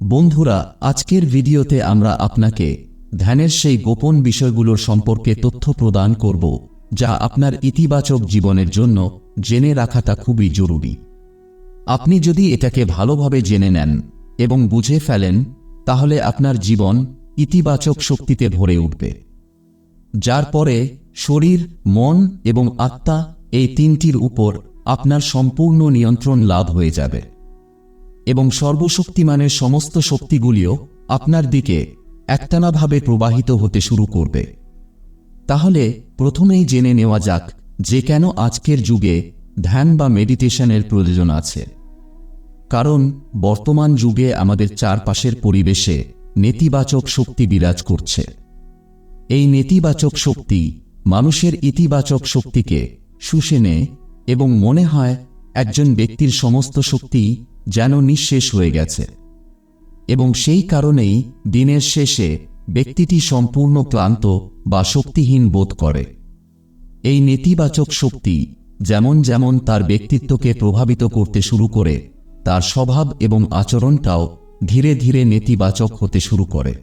বন্ধুরা, আজকের ভিডিওতে আমরা আপনাকে ধ্যানের সেই গোপন বিষয়গুলোর সম্পর্কে তথ্য প্রদান করব, যা আপনার ইতিবাচক জীবনের জন্য জেনে রাখাটা খুবই জরুরি। আপনি যদি এটাকে ভালোভাবে জেনে নেন এবং বুঝে ফেলেন, তাহলে আপনার জীবন ইতিবাচক শক্তিতে ভরে উঠবে। যার পরে শরীর, মন এবং আত্মা এই তিনটির উপর আপনার সম্পূর্ণ নিয়ন্ত্রণ লাভ হয়ে যাবে। এবং সর্বশক্তিমানের সমস্ত শক্তিগুলিও আপনার দিকে একটানাভাবে প্রবাহিত হতে শুরু করবে। তাহলে প্রথমেই জেনে নেওয়া যাক যে কেন আজকের যুগে ধ্যান বা মেডিটেশনের প্রয়োজন আছে। কারণ বর্তমান যুগে আমাদের চারপাশের পরিবেশে নেতিবাচক শক্তি বিরাজ করছে। এই নেতিবাচক শক্তি মানুষের ইতিবাচক শক্তিকে শুষে নেয় এবং মনে হয় একজন ব্যক্তির সমস্ত শক্তি যেন নিঃশেষ হয়ে গেছে। এবং সেই কারণেই দিনের শেষে ব্যক্তিটি সম্পূর্ণ ক্লান্ত বা শক্তিহীন বোধ করে। এই নেতিবাচক শক্তি যেমন যেমন তার ব্যক্তিত্বকে প্রভাবিত করতে শুরু করে, তার স্বভাব এবং আচরণটাও ধীরে ধীরে নেতিবাচক হতে শুরু করে।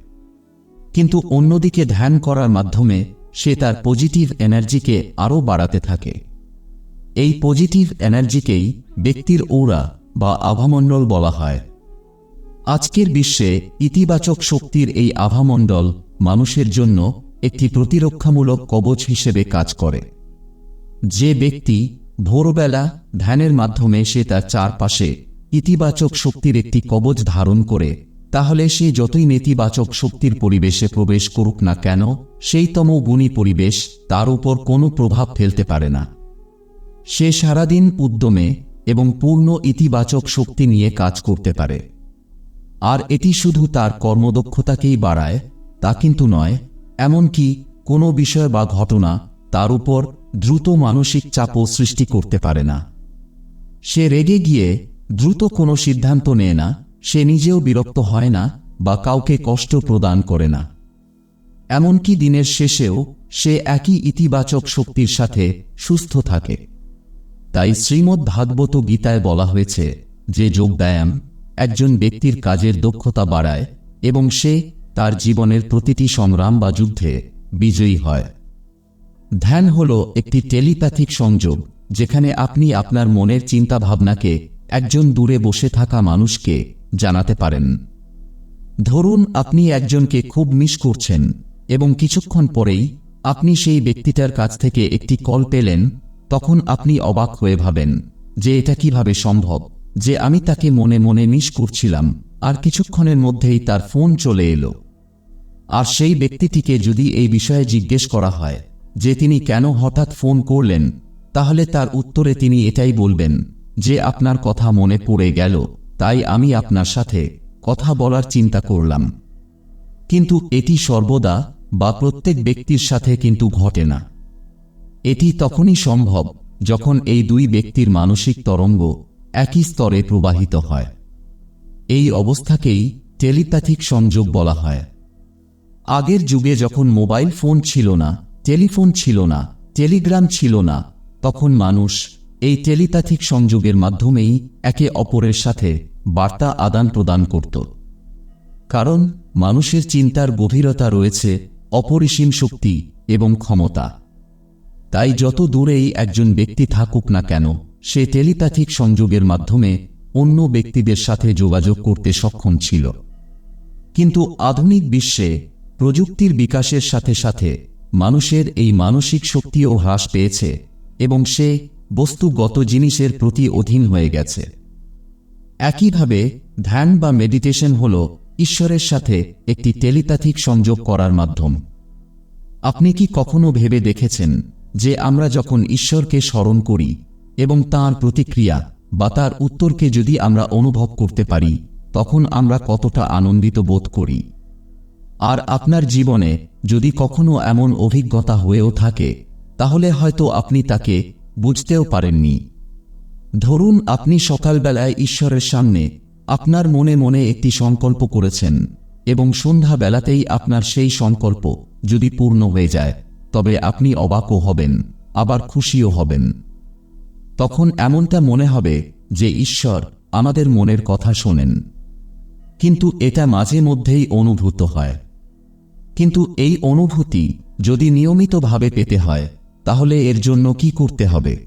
কিন্তু অন্যদিকে ধ্যান করার মাধ্যমে সে তার পজিটিভ এনার্জিকে আরও বাড়াতে থাকে। এই পজিটিভ এনার্জিকেই ব্যক্তির ওরা বা আভামণ্ডল বলা হয়। আজকের বিশ্বে ইতিবাচক শক্তির এই আভামণ্ডল মানুষের জন্য একটি প্রতিরক্ষামূলক কবচ হিসেবে কাজ করে। যে ব্যক্তি ভোরবেলা ধ্যানের মাধ্যমে সে তার চারপাশে ইতিবাচক শক্তির একটি কবচ ধারণ করে, তাহলে সে যতই নেতিবাচক শক্তির পরিবেশে প্রবেশ করুক না কেন, সেই তম গুণী পরিবেশ তার উপর কোনো প্রভাব ফেলতে পারে না। সে সারাদিন উদ্যমে এবং পূর্ণ ইতিবাচক শক্তি নিয়ে কাজ করতে পারে। আর এটি শুধু তার কর্মদক্ষতাকেই বাড়ায়, তা কিন্তু নয়, এমনকি কোনো বিষয় বা ঘটনা তার উপর দ্রুত মানসিক চাপও সৃষ্টি করতে পারে না। সে রেগে গিয়ে দ্রুত কোনো সিদ্ধান্ত নেয় না, সে নিজেও বিরক্ত হয় না বা কাউকে কষ্ট প্রদান করে না। এমনকি দিনের শেষেও সে একই ইতিবাচক শক্তির সাথে সুস্থ থাকে। তাই শ্রীমদ্ ভাগবত গীতায় বলা হয়েছে যে যোগব্যায়াম একজন ব্যক্তির কাজের দক্ষতা বাড়ায় এবং সে তার জীবনের প্রতিটি সংগ্রাম বা যুদ্ধে বিজয়ী হয়। ধ্যান হল একটি টেলিপ্যাথিক সংযোগ যেখানে আপনি আপনার মনের চিন্তাভাবনাকে একজন দূরে বসে থাকা মানুষকে জানাতে পারেন। ধরুন আপনি একজনকে খুব মিস করছেন এবং কিছুক্ষণ পরেই আপনি সেই ব্যক্তিটার কাছ থেকে একটি কল পেলেন তখন আপনি অবাক হয়ে ভাবেন, যে এটা কীভাবে সম্ভব? যে আমি তাকে মনে মনে মিস করছিলাম, আর কিছুক্ষণের মধ্যেই তার ফোন চলে এলো। আর সেই ব্যক্তিটিকে যদি এই বিষয়ে জিজ্ঞেস করা হয়, যে তিনি কেন হঠাৎ ফোন করলেন, তাহলে তার উত্তরে তিনি এটাই বলবেন, যে আপনার কথা মনে পড়ে গেল, তাই আমি আপনার সাথে কথা বলার চিন্তা করলাম। কিন্তু এটি সর্বদা বা প্রত্যেক ব্যক্তির সাথে কিন্তু ঘটে না। এটি তখনই সম্ভব যখন এই দুই ব্যক্তির মানসিক তরঙ্গ একই স্তরে প্রবাহিত হয়। এই অবস্থাকেই টেলিপ্যাথিক সংযোগ বলা হয়। আগের যুগে যখন মোবাইল ফোন ছিল না, টেলিফোন ছিল না, টেলিগ্রাম ছিল না, তখন মানুষ এই টেলিপ্যাথিক সংযোগের মাধ্যমেই একে অপরের সাথে বার্তা আদান প্রদান করত। কারণ মানুষের চিন্তার গভীরতা রয়েছে অপরিসীম শক্তি এবং ক্ষমতা। তাই যত দূরেই একজন ব্যক্তি থাকুক না কেন, সে টেলিপ্যাথিক সংযোগের মাধ্যমে অন্য ব্যক্তিদের সাথে যোগাযোগ করতে সক্ষম ছিল। কিন্তু আধুনিক বিশ্বে প্রযুক্তির বিকাশের সাথে সাথে মানুষের এই মানসিক শক্তিও হ্রাস পেয়েছে এবং সে বস্তুগত জিনিসের প্রতি অধীন হয়ে গেছে। একইভাবে ধ্যান বা মেডিটেশন হল ঈশ্বরের সাথে একটি টেলিপ্যাথিক সংযোগ করার মাধ্যম। আপনি কি কখনো ভেবে দেখেছেন যে আমরা যখন ঈশ্বরকে স্মরণ করি এবং তার প্রতিক্রিয়া বা তার উত্তরকে যদি আমরা অনুভব করতে পারি, তখন আমরা কতটা আনন্দিত বোধ করি। আর আপনার জীবনে যদি কখনো এমন অভিজ্ঞতা হয়েও থাকে, তাহলে হয়তো আপনি তাকে বুঝতেও পারেননি। ধরুন, আপনি সকালবেলায় ঈশ্বরের সামনে আপনার মনে মনে একটি সংকল্প করেছেন এবং সন্ধ্যাবেলাতেই আপনার সেই সংকল্প যদি পূর্ণ হয়ে যায়। তবে আপনি অবাকও হবেন, আবার খুশিও হবেন। তখন এমনটা মনে হবে যে ঈশ্বর আমাদের মনের কথা শোনেন। কিন্তু এটা মাঝে মধ্যেই অনুভূত হয়। কিন্তু এই অনুভূতি যদি নিয়মিতভাবে পেতে হয়, তাহলে এর জন্য কি করতে হবে?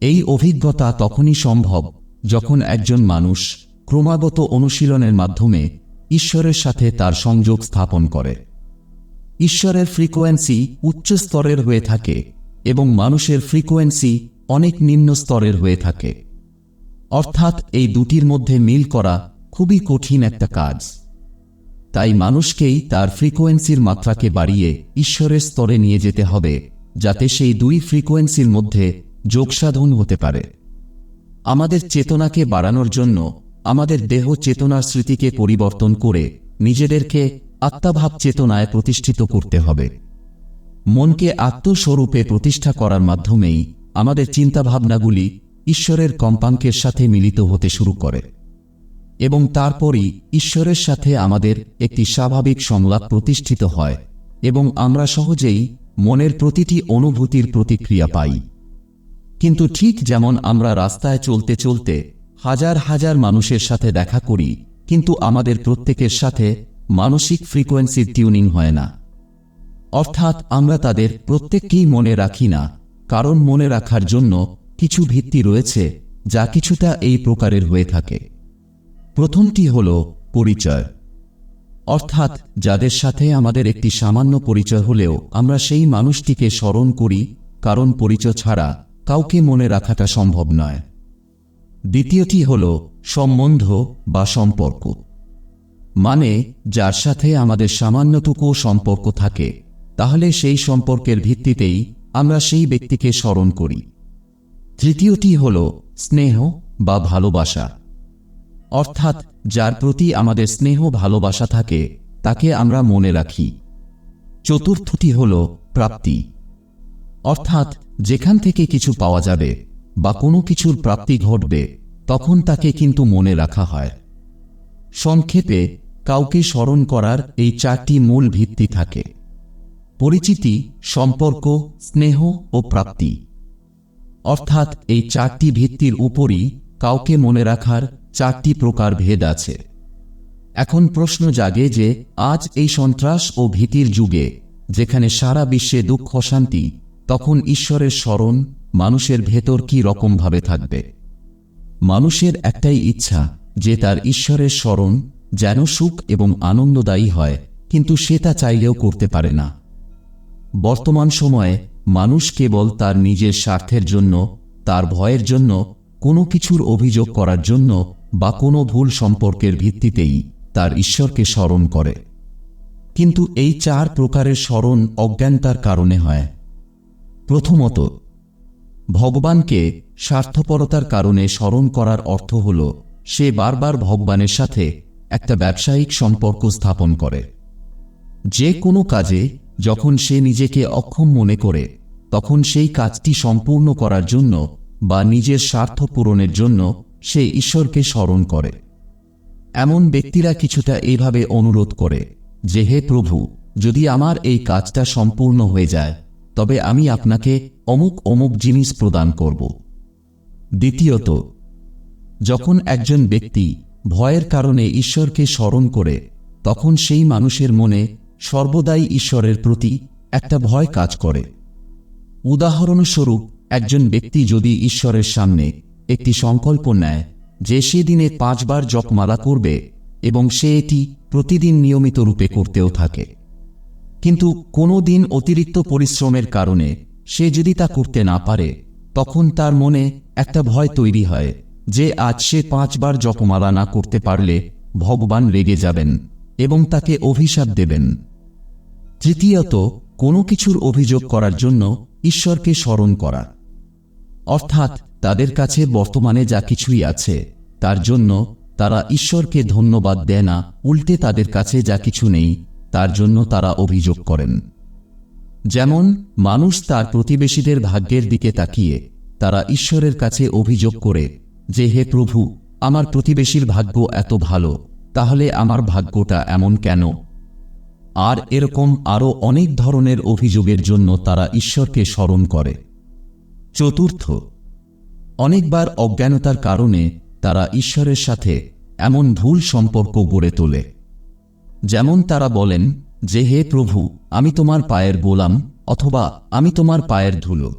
এই অভিজ্ঞতা তখনই সম্ভব যখন একজন মানুষ ক্রমাগত অনুশীলনের মাধ্যমে ঈশ্বরের সাথে তার সংযোগ স্থাপন করে। ঈশ্বরের ফ্রিকোয়েন্সি উচ্চ স্তরের হয়ে থাকে এবং মানুষের ফ্রিকোয়েন্সি অনেক নিম্ন স্তরের হয়ে থাকে। অর্থাৎ এই দুটির মধ্যে মিল করা খুবই কঠিন একটা কাজ। তাই মানুষকেই তার ফ্রিকোয়েন্সির মাত্রাকে বাড়িয়ে ঈশ্বরের স্তরে নিয়ে যেতে হবে, যাতে সেই দুই ফ্রিকোয়েন্সির মধ্যে যোগসাধন হতে পারে। আমাদের চেতনাকে বাড়ানোর জন্য আমাদের দেহ চেতনার স্মৃতিকে পরিবর্তন করে নিজেদেরকে আত্মাভাব চেতনায় প্রতিষ্ঠিত করতে হবে। মনকে আত্মস্বরূপে প্রতিষ্ঠা করার মাধ্যমেই আমাদের চিন্তাভাবনাগুলি ঈশ্বরের কম্পাঙ্কের সাথে মিলিত হতে শুরু করে এবং তারপরই ঈশ্বরের সাথে আমাদের একটি স্বাভাবিক সংলাপ প্রতিষ্ঠিত হয় এবং আমরা সহজেই মনের প্রতিটি অনুভূতির প্রতিক্রিয়া পাই। কিন্তু ঠিক যেমন আমরা রাস্তায় চলতে চলতে হাজার হাজার মানুষের সাথে দেখা করি, কিন্তু আমাদের প্রত্যেকের সাথে মানসিক ফ্রিকোয়েন্সির টিউনিং হয় না। অর্থাৎ আমরা তাদের প্রত্যেককেই মনে রাখি না, কারণ মনে রাখার জন্য কিছু ভিত্তি রয়েছে যা কিছুটা এই প্রকারের হয়ে থাকে। প্রথমটি হল পরিচয়। অর্থাৎ যাদের সাথে আমাদের একটি সামান্য পরিচয় হলেও আমরা সেই মানুষটিকে স্মরণ করি, কারণ পরিচয় ছাড়া কাউকে মনে রাখাটা সম্ভব নয়। দ্বিতীয়টি হল সম্বন্ধ বা সম্পর্ক। মানে যার সাথে আমাদের সামান্যটুকু সম্পর্ক থাকে, তাহলে সেই সম্পর্কের ভিত্তিতেই আমরা সেই ব্যক্তিকে স্মরণ করি। তৃতীয়টি হল স্নেহ বা ভালোবাসা। অর্থাৎ, যার প্রতি আমাদের স্নেহ ভালোবাসা থাকে, তাকে আমরা মনে রাখি। চতুর্থটি হল প্রাপ্তি। অর্থাৎ, যেখান থেকে কিছু পাওয়া যাবে বা কোনো কিছুর প্রাপ্তি ঘটবে, তখন তাকে কিন্তু মনে রাখা হয়। সংক্ষেপে কাউকে স্মরণ করার এই চারটি মূল ভিত্তি থাকে। পরিচিতি, সম্পর্ক, স্নেহ ও প্রাপ্তি। অর্থাৎ এই চারটি ভিত্তির উপরই কাউকে মনে রাখার চারটি প্রকার ভেদ আছে। এখন প্রশ্ন জাগে যে আজ এই সন্ত্রাস ও ভীতির যুগে, যেখানে সারা বিশ্বে দুঃখ শান্তি, তখন ঈশ্বরের স্মরণ মানুষের ভেতর কি রকমভাবে থাকবে? মানুষের একটাই ইচ্ছা যে তার ঈশ্বরের স্মরণ যেন সুখ এবং আনন্দদায়ী হয়, কিন্তু সে তা চাইলেও করতে পারে না। বর্তমান সময়ে মানুষ কেবল তার নিজের স্বার্থের জন্য, তার ভয়ের জন্য, কোনো কিছুর অভিযোগ করার জন্য বা কোনো ভুল সম্পর্কের ভিত্তিতেই তার ঈশ্বরকে স্মরণ করে। কিন্তু এই চার প্রকারের স্মরণ অজ্ঞানতার কারণে হয়। প্রথমত, ভগবানকে স্বার্থপরতার কারণে স্মরণ করার অর্থ হল, সে বারবার ভগবানের সাথে একটা ব্যবসায়িক সম্পর্ক স্থাপন করে। যে কোনো কাজে যখন সে নিজেকে অক্ষম মনে করে, তখন সেই কাজটি সম্পূর্ণ করার জন্য বা নিজের স্বার্থ পূরণের জন্য সে ঈশ্বরকে স্মরণ করে। এমন ব্যক্তিরা কিছুটা এইভাবে অনুরোধ করে যে, হে প্রভু, যদি আমার এই কাজটা সম্পূর্ণ হয়ে যায়, তবে আমি আপনাকে অমুক অমুক জিনিস প্রদান করব। দ্বিতীয়ত, যখন একজন ব্যক্তি ভয়ের কারণে ঈশ্বরকে স্মরণ করে, তখন সেই মানুষের মনে সর্বদাই ঈশ্বরের প্রতি একটা ভয় কাজ করে। উদাহরণস্বরূপ, একজন ব্যক্তি যদি ঈশ্বরের সামনে একটি সংকল্প নেয় যে সে দিনে পাঁচবার জপমালা করবে এবং সে এটি প্রতিদিন নিয়মিত রূপে করতেও থাকে। কিন্তু কোনো দিন অতিরিক্ত পরিশ্রমের কারণে সে যদি তা করতে না পারে, তখন তার মনে একটা ভয় তৈরি হয়। যে আজ সে পাঁচবার জপমালা না করতে পারলে ভগবান রেগে যাবেন এবং তাকে অভিশাপ দেবেন। তৃতীয়ত, কোনো কিছুর অভিযোগ করার জন্য ঈশ্বরকে স্মরণ করা। অর্থাৎ, তাদের কাছে বর্তমানে যা কিছুই আছে, তার জন্য তারা ঈশ্বরকে ধন্যবাদ দেয় না, উল্টে তাদের কাছে যা কিছু নেই, তার জন্য তারা অভিযোগ করেন। যেমন, মানুষ তার প্রতিবেশীদের ভাগ্যের দিকে তাকিয়ে তারা ঈশ্বরের কাছে অভিযোগ করে যে হে প্রভু, আমার প্রতিবেশীর ভাগ্য এত ভালো, তাহলে আমার ভাগ্যটা এমন কেন? আর এরকম আরও অনেক ধরনের অভিযোগের জন্য তারা ঈশ্বরকে স্মরণ করে। চতুর্থ, অনেকবার অজ্ঞানতার কারণে তারা ঈশ্বরের সাথে এমন ভুল সম্পর্ক গড়ে তোলে। যেমন তারা বলেন, যে হে প্রভু, আমি তোমার পায়ের গোলাম অথবা আমি তোমার পায়ের ধুলো।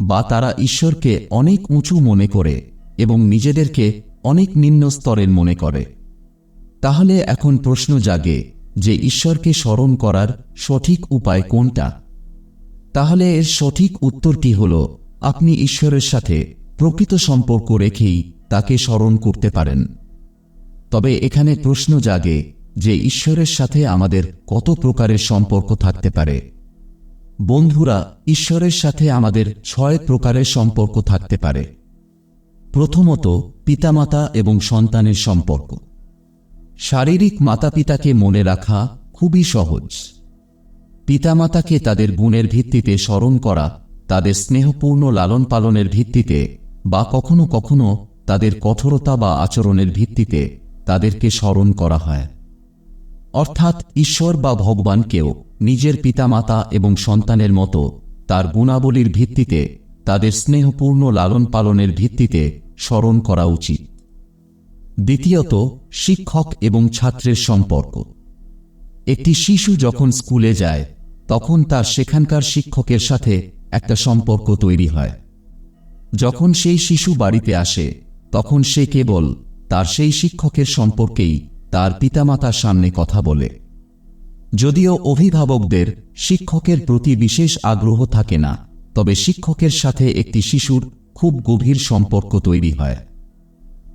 বা তারা ঈশ্বরকে অনেক উঁচু মনে করে এবং নিজেদেরকে অনেক নিম্ন স্তরের মনে করে। তাহলে এখন প্রশ্ন জাগে যে ঈশ্বরকে স্মরণ করার সঠিক উপায় কোনটা? তাহলে এর সঠিক উত্তরটি হল, আপনি ঈশ্বরের সাথে প্রকৃত সম্পর্ক রেখেই তাকে স্মরণ করতে পারেন। তবে এখানে প্রশ্ন জাগে যে ঈশ্বরের সাথে আমাদের কত প্রকারের সম্পর্ক থাকতে পারে? বন্ধুরা, ঈশ্বরের সাথে আমাদের ছয় প্রকারের সম্পর্ক থাকতে পারে। প্রথমত পিতামাতা এবং সন্তানের সম্পর্ক। শারীরিক মাতাপিতাকে মনে রাখা খুবই সহজ। পিতামাতাকে তাদের গুণের ভিত্তিতে স্মরণ করা, তাদের স্নেহপূর্ণ লালন পালনের ভিত্তিতে বা কখনো কখনো তাদের কঠোরতা বা আচরণের ভিত্তিতে তাদেরকে স্মরণ করা হয়। অর্থাৎ ঈশ্বর বা ভগবানকেও নিজের পিতামাতা এবং সন্তানের মতো তার গুণাবলীর ভিত্তিতে, তাদের স্নেহপূর্ণ লালন পালনের ভিত্তিতে স্মরণ করা উচিত। দ্বিতীয়ত, শিক্ষক এবং ছাত্রের সম্পর্ক। একটি শিশু যখন স্কুলে যায়, তখন তার সেখানকার শিক্ষকের সাথে একটা সম্পর্ক তৈরি হয়। যখন সেই শিশু বাড়িতে আসে, তখন সে কেবল তার সেই শিক্ষকের সম্পর্কেই তার পিতামাতার সামনে কথা বলে। যদিও অভিভাবকদের শিক্ষকের প্রতি বিশেষ আগ্রহ থাকে না, তবে শিক্ষকের সাথে একটি শিশুর খুব গভীর সম্পর্ক তৈরি হয়।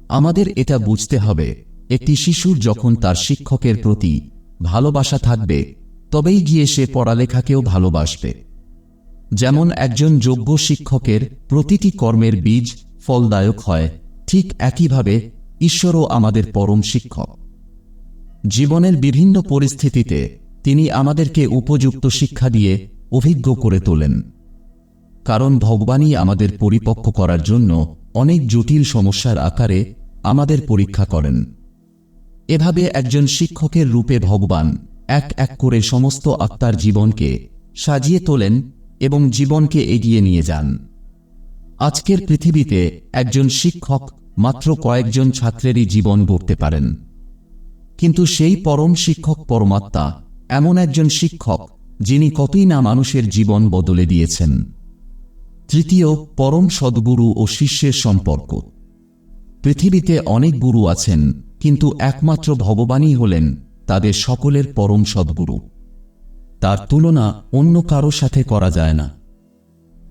আমাদের এটা বুঝতে হবে, একটি শিশুর যখন তার শিক্ষকের প্রতি ভালোবাসা থাকবে, তবেই গিয়ে সে পড়ালেখাকেও ভালোবাসবে। যেমন একজন যোগ্য শিক্ষকের প্রতিটি কর্মের বীজ ফলদায়ক হয়, ঠিক একইভাবে ঈশ্বরও আমাদের পরম শিক্ষক। জীবনের বিভিন্ন পরিস্থিতিতে তিনি আমাদেরকে উপযুক্ত শিক্ষা দিয়ে অভিজ্ঞ করে তোলেন। কারণ ভগবানই আমাদের পরিপক্ক করার জন্য অনেক জটিল সমস্যার আকারে আমাদের পরীক্ষা করেন। এভাবে একজন শিক্ষকের রূপে ভগবান এক এক করে সমস্ত আত্মার জীবনকে সাজিয়ে তোলেন এবং জীবনকে এগিয়ে নিয়ে যান। আজকের পৃথিবীতে একজন শিক্ষক মাত্র কয়েকজন ছাত্রেরই জীবন গড়তে পারেন। কিন্তু সেই পরম শিক্ষক পরমাত্মা এমন একজন শিক্ষক যিনি কতই না মানুষের জীবন বদলে দিয়েছেন। তৃতীয়, পরম সদ্গুরু ও শিষ্যের সম্পর্ক। পৃথিবীতে অনেক গুরু আছেন, কিন্তু একমাত্র ভগবানই হলেন তাদের সকলের পরম সদ্গুরু। তার তুলনা অন্য কারও সাথে করা যায় না।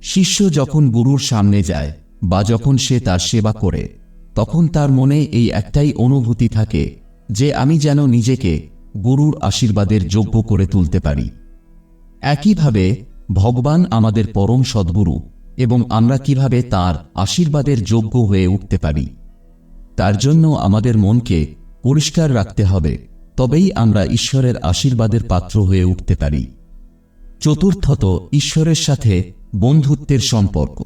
শিষ্য যখন গুরুর সামনে যায় বা যখন সে তার সেবা করে, তখন তার মনে এই একটাই অনুভূতি থাকে যে আমি যেন নিজেকে গুরুর আশীর্বাদের যোগ্য করে তুলতে পারি। একইভাবে ভগবান আমাদের পরম সদ্গুরু এবং আমরা কীভাবে তার আশীর্বাদের যোগ্য হয়ে উঠতে পারি। তার জন্য আমাদের মনকে পরিষ্কার রাখতে হবে, তবেই আমরা ঈশ্বরের আশীর্বাদের পাত্র হয়ে উঠতে পারি। চতুর্থত, ঈশ্বরের সাথে বন্ধুত্বের সম্পর্ক।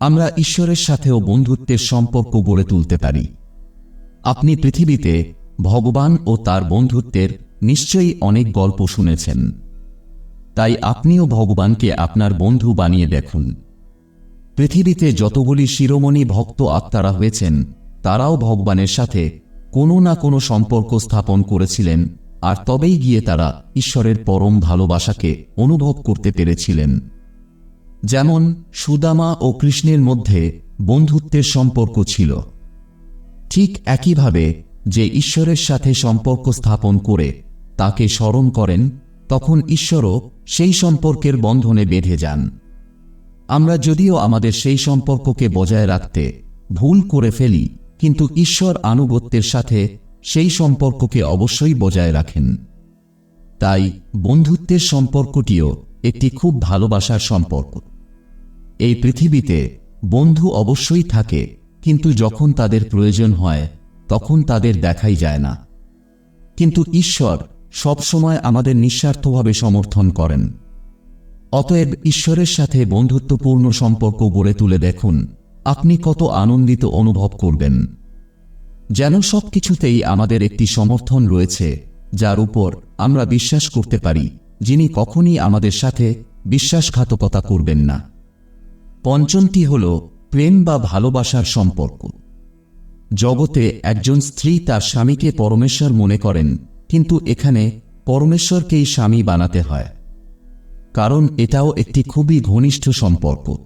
আমরা ঈশ্বরের সাথেও বন্ধুত্বের সম্পর্ক গড়ে তুলতে পারি। আপনি পৃথিবীতে ভগবান ও তার বন্ধুত্বের নিশ্চয়ই অনেক গল্প শুনেছেন। তাই আপনিও ভগবানকে আপনার বন্ধু বানিয়ে দেখুন। পৃথিবীতে যতগুলি শিরোমণি ভক্ত আত্মারা হয়েছেন, তারাও ভগবানের সাথে কোনো না কোনো সম্পর্ক স্থাপন করেছিলেন আর তবেই গিয়ে তারা ঈশ্বরের পরম ভালোবাসাকে অনুভব করতে পেরেছিলেন। যেমন সুদামা ও কৃষ্ণের মধ্যে বন্ধুত্বের সম্পর্ক ছিল। ঠিক একইভাবে যে ঈশ্বরের সাথে সম্পর্ক স্থাপন করে তাকে স্মরণ করেন তখন ঈশ্বরও সেই সম্পর্কের বন্ধনে বেঁধে যান। আমরা যদিও আমাদের সেই সম্পর্ককে বজায় রাখতে ভুল করে ফেলি, কিন্তু ঈশ্বর আনুগত্যের সাথে সেই সম্পর্ককে অবশ্যই বজায় রাখেন। তাই বন্ধুত্বের সম্পর্কটিও একটি খুব ভালোবাসার সম্পর্ক। এই পৃথিবীতে বন্ধু অবশ্যই থাকে, কিন্তু যখন তাদের প্রয়োজন হয়, তখন তাদের দেখাই যায় না। কিন্তু ঈশ্বর সবসময় আমাদের নিঃস্বার্থভাবে সমর্থন করেন। অতএব ঈশ্বরের সাথে বন্ধুত্বপূর্ণ সম্পর্ক গড়ে তুলে দেখুন, আপনি কত আনন্দিত অনুভব করবেন। যেন সব কিছুতেই আমাদের একটি সমর্থন রয়েছে, যার উপর আমরা বিশ্বাস করতে পারি, যিনি কখনই আমাদের সাথে বিশ্বাসঘাতকতা করবেন না। পঞ্চমটি হল প্রেম বা ভালোবাসার সম্পর্ক। জগতে একজন স্ত্রী তার স্বামীকে পরমেশ্বর মনে করেন কিন্তু এখানে পরমেশ্বরকেই স্বামী বানাতে হয়। কারণ এটাও একটি খুবই ঘনিষ্ঠ সম্পর্ক।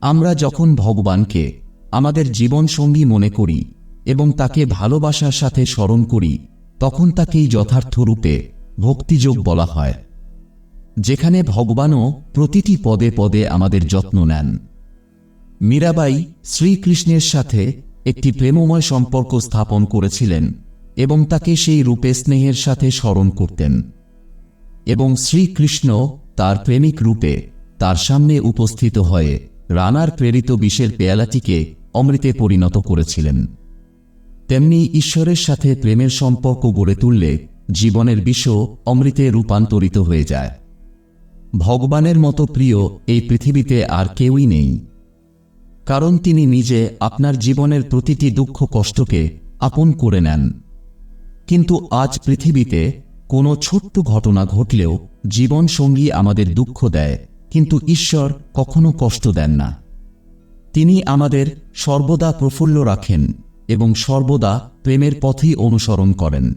আমরা যখন ভগবানকে আমাদের জীবনসঙ্গী মনে করি এবং তাকে ভালোবাসার সাথে স্মরণ করি, তখন তাকেই যথার্থ রূপে ভক্তিযোগ বলা হয়। যেখানে ভগবানও প্রতিটি পদে পদে আমাদের যত্ন নেন। মীরাবাই শ্রীকৃষ্ণের সাথে একটি প্রেমময় সম্পর্ক স্থাপন করেছিলেন। এবং তাকে সেই রূপে স্নেহের সাথে স্মরণ করতেন। এবং শ্রীকৃষ্ণ তার প্রেমিক রূপে তার সামনে উপস্থিত হয়ে রানার প্রেরিত বিষের পেয়ালাটিকে অমৃতে পরিণত করেছিলেন। তেমনি ঈশ্বরের সাথে প্রেমের সম্পর্ক গড়ে তুললে জীবনের বিষও অমৃতে রূপান্তরিত হয়ে যায়। ভগবানের মতো প্রিয় এই পৃথিবীতে আর কেউই নেই। কারণ তিনি নিজে আপনার জীবনের প্রতিটি দুঃখ কষ্টকে আপন করে নেন। কিন্তু আজ পৃথিবীতে কোনো ছোট্ট ঘটনা ঘটলেও জীবন সঙ্গী আমাদের দুঃখ দেয়, কিন্তু ঈশ্বর কখনো কষ্ট দেন না। তিনি আমাদের সর্বদা প্রফুল্ল রাখেন এবং সর্বদা প্রেমের পথেই অনুসরণ করেন।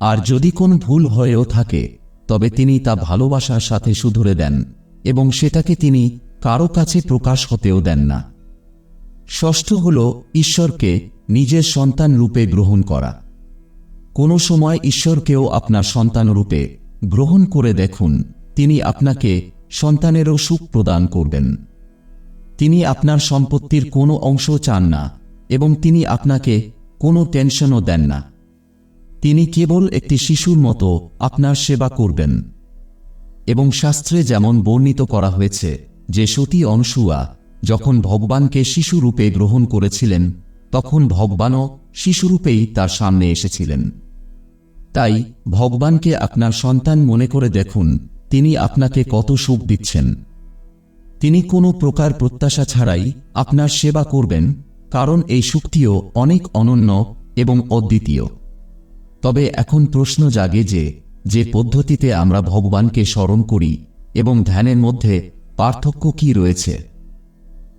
আর যদি কোন ভুল হয়েও থাকে, তবে তিনি তা ভালোবাসার সাথে শুধরে দেন এবং সেটাকে তিনি কারও কাছে প্রকাশ হতেও দেন না। ষষ্ঠ হল ঈশ্বরকে নিজের সন্তান রূপে গ্রহণ করা। কোনো সময় ঈশ্বরকেও আপনার সন্তান রূপে গ্রহণ করে দেখুন, তিনি আপনাকে সন্তানেরও সুখ প্রদান করবেন। তিনি আপনার সম্পত্তির কোনো অংশ চান না এবং তিনি আপনাকে কোনো টেনশনও দেন না। তিনি কেবল একটি শিশুর মতো আপনার সেবা করবেন। এবং শাস্ত্রে যেমন বর্ণিত করা হয়েছে যে সতী অনসুয়া যখন ভগবানকে শিশুরূপে গ্রহণ করেছিলেন, তখন ভগবানও শিশুরূপেই তার সামনে এসেছিলেন। তাই ভগবানকে আপনার সন্তান মনে করে দেখুন তিনি আপনাকে কত সুখ দিচ্ছেন। তিনি কোনো প্রকার প্রত্যাশা ছাড়াই আপনার সেবা করবেন কারণ এই সুখটিও অনেক অনন্য এবং অদ্বিতীয়। তবে এখন প্রশ্ন জাগে যে যে পদ্ধতিতে আমরা ভগবানকে স্মরণ করি এবং ধ্যানের মধ্যে পার্থক্য কি রয়েছে?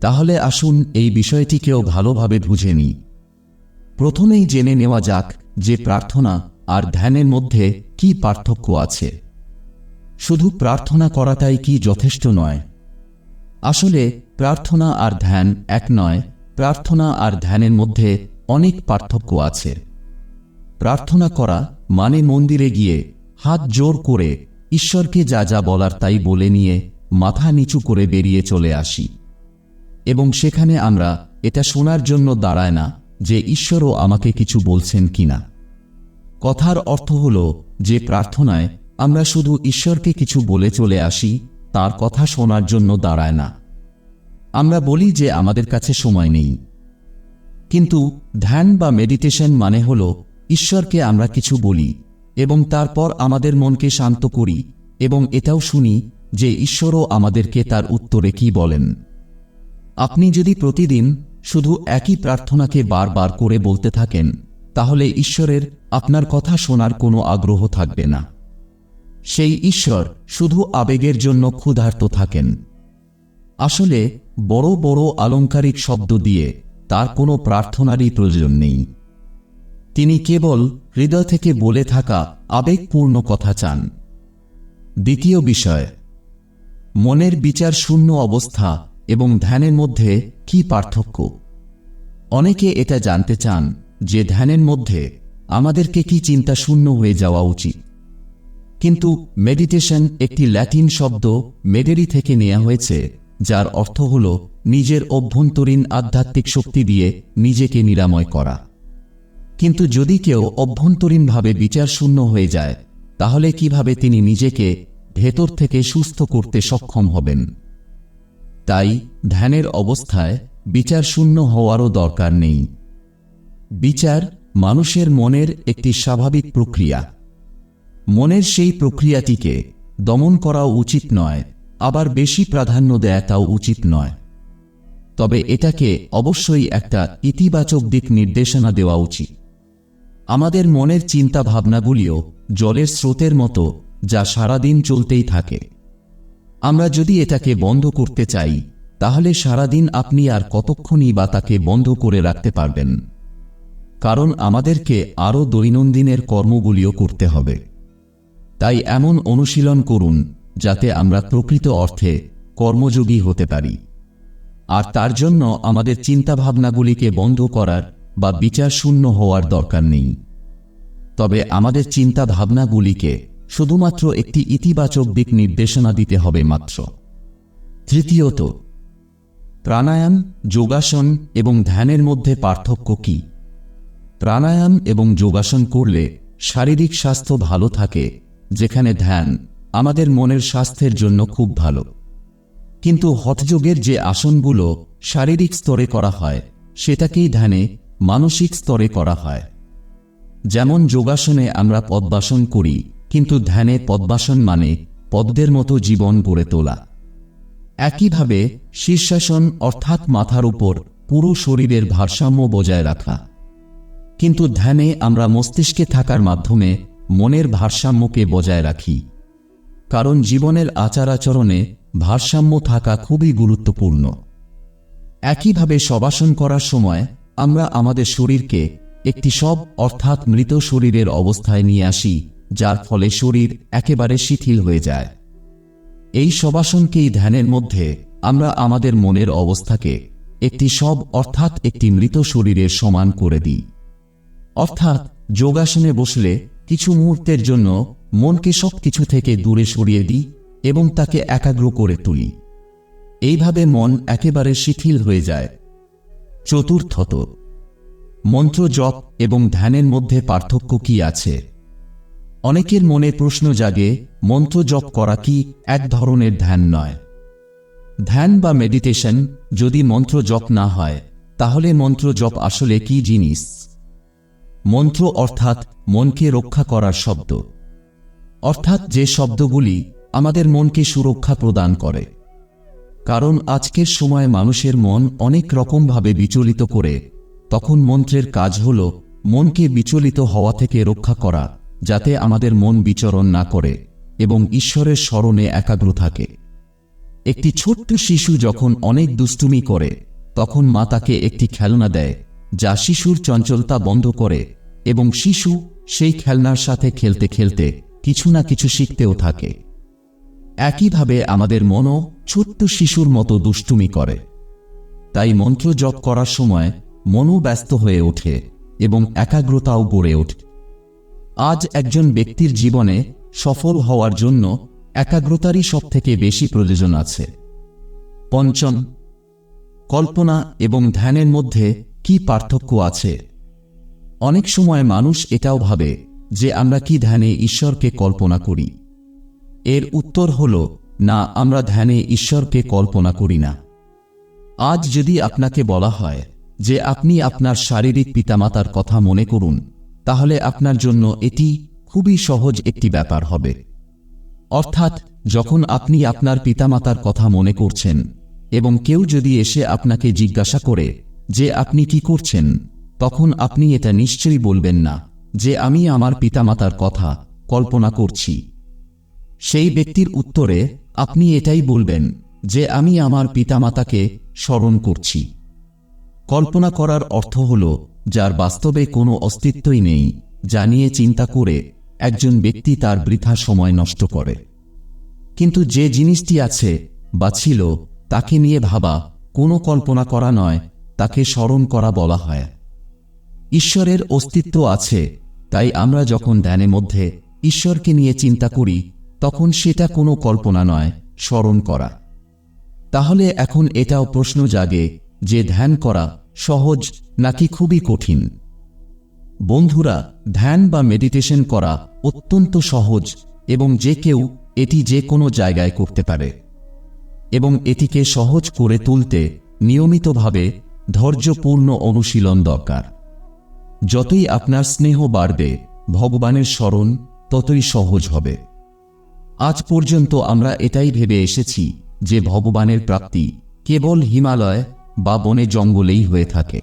তাহলে আসুন এই বিষয়টিকেও ভালোভাবে বুঝে নিই। প্রথমেই জেনে নেওয়া যাক যে প্রার্থনা আর ধ্যানের মধ্যে কি পার্থক্য আছে? শুধু প্রার্থনা করাটাই কি যথেষ্ট নয়? আসলে, প্রার্থনা আর ধ্যান এক নয়, প্রার্থনা আর ধ্যানের মধ্যে অনেক পার্থক্য আছে। প্রার্থনা করা মানে মন্দিরে গিয়ে হাত জোর করে ঈশ্বরকে যা যা বলার তাই বলে নিয়ে মাথা নিচু করে বেরিয়ে চলে আসি। এবং সেখানে আমরা এটা শোনার জন্য দাঁড়ায় না যে ঈশ্বরও আমাকে কিছু বলছেন কিনা। কথার অর্থ হল, যে প্রার্থনায় আমরা শুধু ঈশ্বরকে কিছু বলে চলে আসি, তার কথা শোনার জন্য দাঁড়ায় না। আমরা বলি যে আমাদের কাছে সময় নেই। কিন্তু ধ্যান বা মেডিটেশন মানে হল, ঈশ্বরকে আমরা কিছু বলি এবং তারপর আমাদের মনকে শান্ত করি এবং এটাও শুনি যে ঈশ্বরও আমাদেরকে তার উত্তরে কি বলেন। আপনি যদি প্রতিদিন শুধু একই প্রার্থনাকে বারবার করে বলতে থাকেন তাহলে ঈশ্বরের আপনার কথা শোনার কোনো আগ্রহ থাকবে না। সেই ঈশ্বর শুধু আবেগের জন্য ক্ষুধার্ত থাকেন। আসলে বড় বড় আলংকারিক শব্দ দিয়ে তার কোনো প্রার্থনারই প্রয়োজন নেই। তিনি কেবল হৃদয় থেকে বলে থাকা আবেগপূর্ণ কথা চান। দ্বিতীয় বিষয়, মনের বিচার শূন্য অবস্থা এবং ধ্যানের মধ্যে কি পার্থক্য? অনেকে এটা জানতে চান যে ধ্যানের মধ্যে আমাদেরকে কি চিন্তা শূন্য হয়ে যাওয়া উচিত। কিন্তু মেডিটেশন একটি ল্যাটিন শব্দ মেডেরি থেকে নেওয়া হয়েছে, যার অর্থ হল নিজের অভ্যন্তরীণ আধ্যাত্মিক শক্তি দিয়ে নিজেকে নিরাময় করা। কিন্তু যদি কেউ অভ্যন্তরীণভাবে বিচার শূন্য হয়ে যায়, তাহলে কীভাবে তিনি নিজেকে ভেতর থেকে সুস্থ করতে সক্ষম হবেন? তাই ধ্যানের অবস্থায় বিচার শূন্য হওয়ারও দরকার নেই। বিচার মানুষের মনের একটি স্বাভাবিক প্রক্রিয়া। মনের সেই প্রক্রিয়াটিকে দমন করাও উচিত নয়, আবার বেশি প্রাধান্য দেয়াটাও উচিত নয়। তবে এটাকে অবশ্যই একটা ইতিবাচক দিক নির্দেশনা দেওয়া উচিত। আমাদের মনের চিন্তা ভাবনাগুলিও জলের স্রোতের মতো যা সারাদিন চলতেই থাকে। আমরা যদি এটাকে বন্ধ করতে চাই, তাহলে সারাদিন আপনি আর কতক্ষণই বা তাকে বন্ধ করে রাখতে পারবেন। কারণ আমাদেরকে আরও দৈনন্দিনের কর্মগুলিও করতে হবে। তাই এমন অনুশীলন করুন, যাতে আমরা প্রকৃত অর্থে কর্মযোগী হতে পারি। আর তার জন্য আমাদের চিন্তাভাবনাগুলিকে বন্ধ করার বা বিচার শূন্য হওয়ার দরকার নেই। তবে আমাদের চিন্তা ভাবনাগুলিকে শুধুমাত্র একটি ইতিবাচক দিক নির্দেশনা দিতে হবে মাত্র। তৃতীয়ত, প্রাণায়াম, যোগাসন এবং ধ্যানের মধ্যে পার্থক্য কি? প্রাণায়াম এবং যোগাসন করলে শারীরিক স্বাস্থ্য ভালো থাকে, যেখানে ধ্যান আমাদের মনের স্বাস্থ্যের জন্য খুব ভালো। কিন্তু হঠযোগের যে আসনগুলো শারীরিক স্তরে করা হয়, সেটাকেই ধ্যানে মানসিক স্তরে করা হয়। যেমন যোগাসনে আমরা পদ্মাসন করি, কিন্তু ধ্যানে পদ্মাসন মানে পদ্মের মতো জীবন গড়ে তোলা। একইভাবে শীর্ষাসন অর্থাৎ মাথার উপর পুরো শরীরের ভারসাম্য বজায় রাখা। কিন্তু ধ্যানে আমরা মস্তিষ্কে থাকার মাধ্যমে মনের ভারসাম্যকে বজায় রাখি। কারণ জীবনের আচার আচরণে ভারসাম্য থাকা খুবই গুরুত্বপূর্ণ। একইভাবে সবাসন করার সময় আমরা আমাদের শরীরকে একটি সব, অর্থাৎ মৃত শরীরের অবস্থায় নিয়ে আসি, যার ফলে শরীর একেবারে শিথিল হয়ে যায়। এই সবাসনকেই ধ্যানের মধ্যে আমরা আমাদের মনের অবস্থাকে একটি সব, অর্থাৎ একটি মৃত শরীরের সমান করে দিই। অর্থাৎ যোগাসনে বসলে কিছু মুহূর্তের জন্য মনকে সব কিছু থেকে দূরে সরিয়ে দিই এবং তাকে একাগ্র করে তুলি। এইভাবে মন একেবারে শিথিল হয়ে যায়। চতুর্থত, মন্ত্র জপ এবং ধ্যানের মধ্যে পার্থক্য কি আছে? অনেকের মনে প্রশ্ন জাগে, মন্ত্র জপ করা কি এক ধরনের ধ্যান নয়? ধ্যান বা মেডিটেশন যদি মন্ত্র জপ না হয়, তাহলে মন্ত্র জপ আসলে কি জিনিস? মন্ত্র অর্থাৎ মনকে রক্ষা করার শব্দ। অর্থাৎ যে শব্দগুলি আমাদের মনকে সুরক্ষা প্রদান করে। কারণ আজকের সময় মানুষের মন অনেক রকমভাবে বিচলিত করে, তখন মন্ত্রের কাজ হল মনকে বিচলিত হওয়া থেকে রক্ষা করা, যাতে আমাদের মন বিচরণ না করে এবং ঈশ্বরের স্মরণে একাগ্র থাকে। একটি ছোট্ট শিশু যখন অনেক দুষ্টুমি করে, তখন মা তাকে একটি খেলনা দেয় যা শিশুর চঞ্চলতা বন্ধ করে এবং শিশু সেই খেলনার সাথে খেলতে খেলতে কিছু না কিছু শিখতেও থাকে। একইভাবে আমাদের মনও ছোট্ট শিশুর মতো দুষ্টুমি করে। তাই মন্ত্র জপ করার সময় মনও ব্যস্ত হয়ে ওঠে এবং একাগ্রতাও গড়ে ওঠে। আজ একজন ব্যক্তির জীবনে সফল হওয়ার জন্য একাগ্রতারই সবথেকে বেশি প্রয়োজন আছে। পঞ্চম, কল্পনা এবং ধ্যানের মধ্যে কি পার্থক্য আছে? অনেক সময় মানুষ এটাও ভাবে যে আমরা কি ধ্যানে ঈশ্বরকে কল্পনা করি। এর উত্তর হল, না, আমরা ধ্যানে ঈশ্বরকে কল্পনা করি না। আজ যদি আপনাকে বলা হয় যে আপনি আপনার শারীরিক পিতামাতার কথা মনে করুন, তাহলে আপনার জন্য এটি খুবই সহজ একটি ব্যাপার হবে। অর্থাৎ, যখন আপনি আপনার পিতামাতার কথা মনে করছেন এবং কেউ যদি এসে আপনাকে জিজ্ঞাসা করে যে আপনি কি করছেন, তখন আপনি এটা নিশ্চয়ই বলবেন না, যে আমি আমার পিতামাতার কথা কল্পনা করছি। সেই ব্যক্তির উত্তরে, আপনি এটাই বলবেন, যে আমি আমার পিতামাতাকে স্মরণ করছি। কল্পনা করার অর্থ হল, যার বাস্তবে কোনো অস্তিত্বই নেই, যা নিয়ে চিন্তা করে একজন ব্যক্তি তার বৃথা সময় নষ্ট করে। কিন্তু যে জিনিসটি আছে, বা ছিল, তাকে নিয়ে ভাবা কোনো কল্পনা করা নয় তাকে স্মরণ করা বলা হয়। ঈশ্বরের অস্তিত্ব আছে, তাই আমরা যখন ধ্যানের মধ্যে ঈশ্বরকে নিয়ে চিন্তা করি, তখন সেটা কোনো কল্পনা নয়, স্মরণ করা। তাহলে এখন এটাও প্রশ্ন জাগে যে ধ্যান করা সহজ নাকি খুবই কঠিন? বন্ধুরা, ধ্যান বা মেডিটেশন করা অত্যন্ত সহজ এবং যে কেউ এটি যে কোনো জায়গায় করতে পারে। এবং এটিকে সহজ করে তুলতে নিয়মিতভাবে ধৈর্যপূর্ণ অনুশীলন দরকার। যতই আপনার স্নেহ বাড়বে, ভগবানের স্মরণ ততই সহজ হবে। আজ পর্যন্ত আমরা এটাই ভেবে এসেছি যে ভগবানের প্রাপ্তি কেবল হিমালয় বা বনে জঙ্গলেই হয়ে থাকে।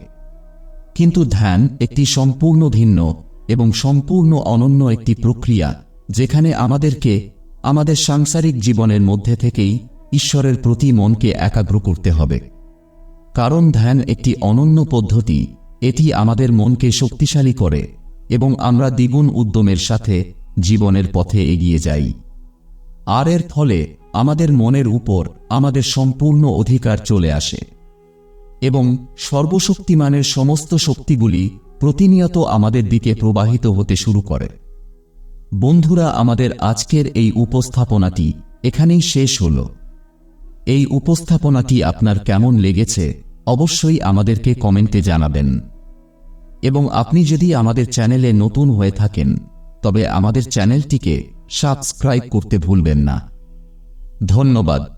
কিন্তু ধ্যান একটি সম্পূর্ণ ভিন্ন এবং সম্পূর্ণ অনন্য একটি প্রক্রিয়া যেখানে আমাদেরকে আমাদের সাংসারিক জীবনের মধ্যে থেকেই ঈশ্বরের প্রতি মনকে একাগ্র করতে হবে। কারণ ধ্যান একটি অনন্য পদ্ধতি, এটি আমাদের মনকে শক্তিশালী করে এবং আমরা দ্বিগুণ উদ্যমের সাথে জীবনের পথে এগিয়ে যাই। আর এর ফলে আমাদের মনের উপর আমাদের সম্পূর্ণ অধিকার চলে আসে এবং সর্বশক্তিমানের সমস্ত শক্তিগুলি প্রতিনিয়ত আমাদের দিকে প্রবাহিত হতে শুরু করে। বন্ধুরা, আমাদের আজকের এই উপস্থাপনাটি এখানেই শেষ হল। এই উপস্থাপনাটি আপনার কেমন লেগেছে অবশ্যই আমাদেরকে কমেন্টে জানাবেন। এবং আপনি যদি আমাদের চ্যানেলে নতুন হয়ে থাকেন, তবে আমাদের চ্যানেলটিকে সাবস্ক্রাইব করতে ভুলবেন না। ধন্যবাদ।